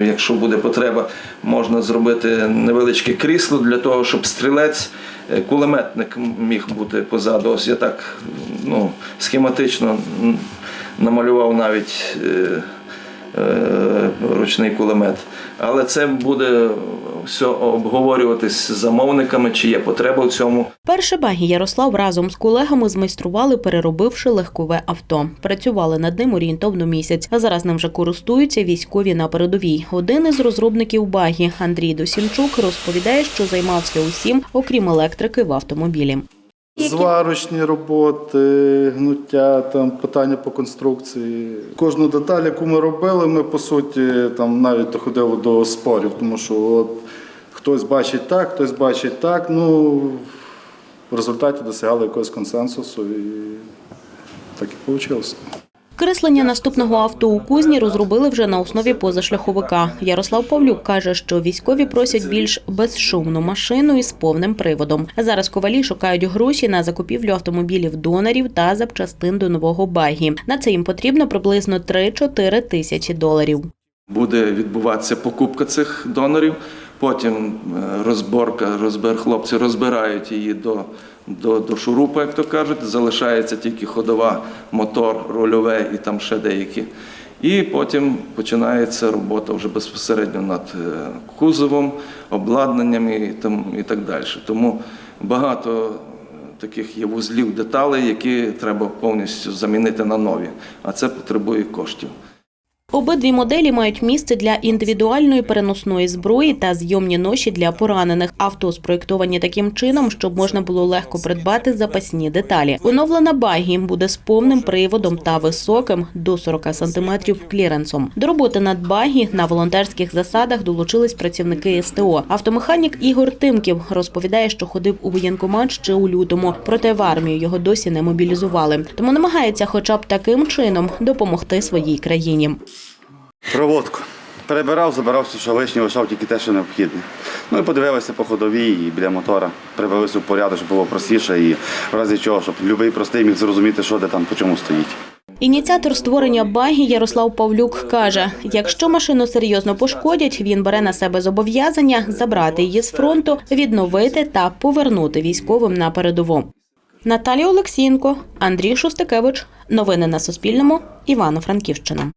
Якщо буде потреба, можна зробити невеличке крісло для того, щоб стрілець, е, кулеметник міг бути позаду. Ось я так ну, схематично намалював навіть е, ручний кулемет. Але це буде все обговорюватись з замовниками, чи є потреба в цьому. Перше багі Ярослав разом з колегами змайстрували, переробивши легкове авто. Працювали над ним орієнтовно місяць, а зараз ним вже користуються військові на передовій. Один із розробників багі Андрій Досінчук розповідає, що займався усім, окрім електрики в автомобілі. Зварочні роботи, гнуття, там питання по конструкції. Кожну деталь, яку ми робили, ми по суті там навіть доходили до спорів, тому що от хтось бачить так, хтось бачить так. Ну в результаті досягали якогось консенсусу і так і вийшло. Креслення наступного авто у кузні розробили вже на основі позашляховика. Ярослав Павлюк каже, що військові просять більш безшумну машину із повним приводом. Зараз ковалі шукають гроші на закупівлю автомобілів донорів та запчастин до нового багі. На це їм потрібно приблизно 3-4 тисячі доларів. Буде відбуватися покупка цих донорів, потім е, розборка, розбер, хлопці розбирають її до, до, до шурупа, як то кажуть. Залишається тільки ходова, мотор, рульове і там ще деякі. І потім починається робота вже безпосередньо над е, кузовом, обладнанням і, там, і так далі. Тому багато таких є вузлів деталей, які треба повністю замінити на нові, а це потребує коштів. Обидві моделі мають місце для індивідуальної переносної зброї та зйомні ноші для поранених. Авто спроєктовані таким чином, щоб можна було легко придбати запасні деталі. Оновлена багі буде з повним приводом та високим до 40 см кліренсом. До роботи над багі на волонтерських засадах долучились працівники СТО. Автомеханік Ігор Тимків розповідає, що ходив у воєнкомат ще у лютому, проте в армію його досі не мобілізували. Тому намагається, хоча б таким чином, допомогти своїй країні. Проводку. Перебирав, забирав все, що лишнє, лишав тільки те, що необхідне. Ну і подивилися по ходовій і біля мотора. Привели в порядок, щоб було простіше і в разі чого, щоб будь-який простий міг зрозуміти, що де там по чому стоїть. Ініціатор створення багі Ярослав Павлюк каже: якщо машину серйозно пошкодять, він бере на себе зобов'язання забрати її з фронту, відновити та повернути військовим на передову. Наталія Олексієнко, Андрій Шустикевич. Новини на Суспільному. Івано-Франківщина.